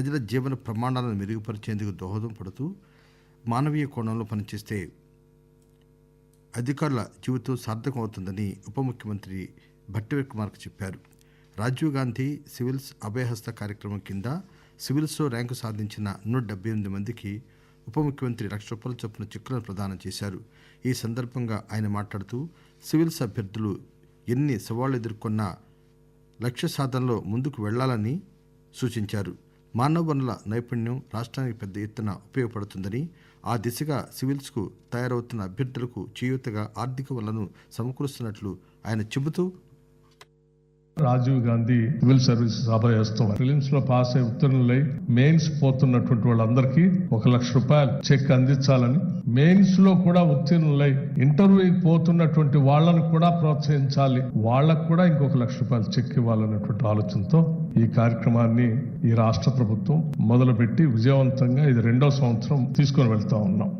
ప్రజల జీవన ప్రమాణాలను మెరుగుపరిచేందుకు దోహదం పడుతూ మానవీయ కోణంలో పనిచేస్తే అధికారుల జీవితం సార్థకం అవుతుందని ఉప ముఖ్యమంత్రి భట్టి విక్రమార్క చెప్పారు. రాజీవ్ గాంధీ సివిల్స్ అభయహస్త కార్యక్రమం కింద సివిల్స్లో ర్యాంకు సాధించిన నూట డెబ్బై ఎనిమిది మందికి ఉప ముఖ్యమంత్రి లక్ష రూపాయల చొప్పున చెక్కులను ప్రదానం చేశారు. ఈ సందర్భంగా ఆయన మాట్లాడుతూ సివిల్స్ అభ్యర్థులు ఎన్ని సవాళ్ళు ఎదుర్కొన్నా లక్ష్య సాధనలో ముందుకు వెళ్ళాలని సూచించారు. మానవ వనరుల నైపుణ్యం రాష్ట్రానికి పెద్ద ఎత్తున ఉపయోగపడుతుందని ఆ దిశగా సివిల్స్కు తయారవుతున్న అభ్యర్థులకు చేయూతగా ఆర్థిక వనరులను సమకూరుస్తున్నట్లు ఆయన చెబుతూ రాజీవ్ గాంధీ సివిల్ సర్వీసెస్ అభయస్తం ఫిలిమ్స్లో పాస్ అయి ఉత్తీర్ణులై మెయిన్స్ పోతున్నటువంటి వాళ్ళందరికీ ఒక లక్ష రూపాయలు చెక్ అందించాలని మెయిన్స్లో కూడా ఉత్తీర్ణులై ఇంటర్వ్యూ పోతున్నటువంటి వాళ్ళను కూడా ప్రోత్సహించాలి. వాళ్ళకు కూడా ఇంకొక లక్ష రూపాయలు చెక్ ఇవ్వాలన్నటువంటి ఆలోచనతో ఈ కార్యక్రమాన్ని ఈ రాష్ట్ర ప్రభుత్వం మొదలుపెట్టి విజయవంతంగా ఇది రెండో సంవత్సరం తీసుకొని వెళ్తా ఉన్నాం.